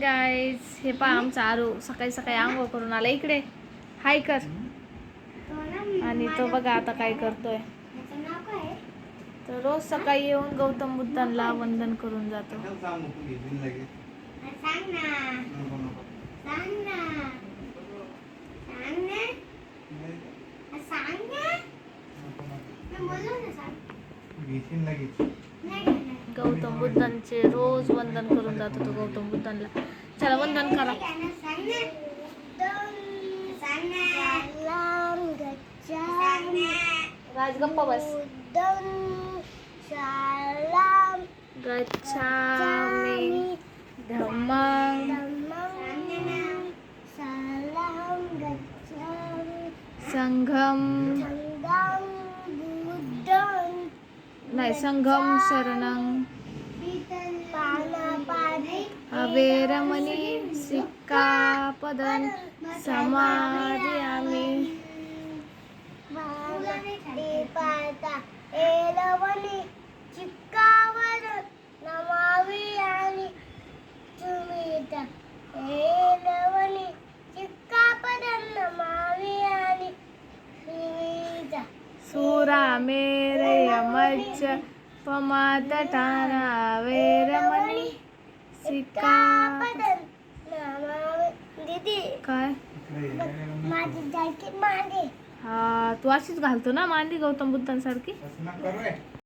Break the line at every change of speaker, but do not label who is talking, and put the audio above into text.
गाईज हे पहा आमचा आरू. सकाळी सकाळी आंघोळ करून आला. इकडे. हाय कर.
आणि तो बघा आता काय
करतोय. तर रोज सकाळी येऊन गौतम बुद्धांना वंदन करून जातो. Gaul Tambun dan Cero, Zwan dan Kolonel, atau Gaul Tambun dan Lha, calonwan karang,
Salam,
Gajam,
Salam,
Gajam, Salam,
Gajam,
Salam, Salam,
Gajam,
Salam,
na isang gum saranang
sikka padan
samadhi ami
bhagati pata elavani chikka varu namavi ami tumita.
सूरा मेरे यमच पमादा टाना vera money सिक्का। हाँ तो आशीष गाल ना मान गौतम बुद्धांसारखी?